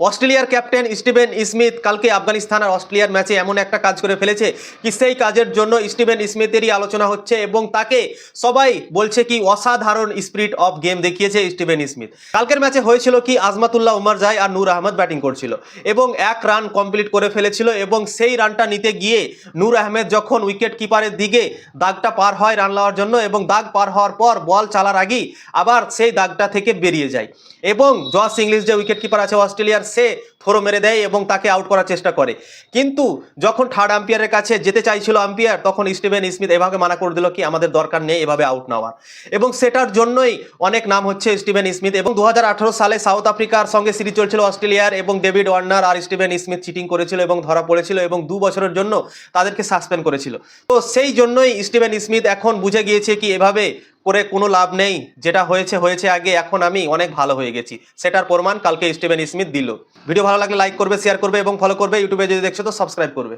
অস্ট্রেলিয়ার captain Steven Smith কালকে আফগানিস্তান আর অস্ট্রেলিয়ার ম্যাচে এমন একটা কাজ করে ফেলেছে কি সেই কাজের জন্য স্টিভেন স্মিথেরই আলোচনা হচ্ছে এবং তাকে সবাই বলছে কি অসাধারণ স্পিরিট অফ গেম দেখিয়েছে স্টিভেন স্মিথ। কালকের ম্যাচে হয়েছিল কি আজমাতুল্লাহ, উমার জাই আর নূর আহমদ ব্যাটিং করছিল এবং এক রান কমপ্লিট করে ফেলেছিল এবং সেই রানটা নিতে গিয়ে নূর আহমেদ যখন উইকেট কিপারের দিকে দাগটা পার হয় রান নেওয়ার জন্য এবং দাগ পার হওয়ার পর বল চালার আগেই আবার সেই দাগটা থেকে বেরিয়ে যায় এবং জস ইংলিশ যে উইকেট কিপার আছে অস্ট্রেলিয়ার সে থ্রো মেরে দেয় এবং তাকে আউট করার চেষ্টা করে। কিন্তু যখন থার্ড আম্পিয়ারের কাছে যেতে চাইছিল আম্পিয়ার তখন স্টিভেন স্মিথ এভাবে মানা করে দিল কি, আমাদের দরকার নেই এভাবে আউট নেওয়ার। এবং সেটার জন্যই অনেক নাম হচ্ছে স্টিভেন স্মিথ এবং দু হাজার আঠারো সালে সাউথ আফ্রিকার সঙ্গে সিরিজ চলছিল অস্ট্রেলিয়ার এবং ডেভিড ওয়ার্নার আর স্টিভেন স্মিথ চিটিং করেছিল এবং ধরা পড়েছিল এবং দু বছরের জন্য তাদেরকে সাসপেন্ড করেছিল। তো সেই জন্যই স্টিভেন স্মিথ এখন বুঝে গিয়েছে কি, এভাবে করে কোনো লাভ নেই। যেটা হয়েছে হয়েছে আগে, এখন আমি অনেক ভালো হয়ে গেছি। সেটার প্রমাণ কালকে স্টিভেন স্মিথ দিল। ভিডিও ভালো লাগলে লাইক করবে শেয়ার করবে এবং ফলো করবে। ইউটিউবে যদি দেখছ তো সাবস্ক্রাইব করবে।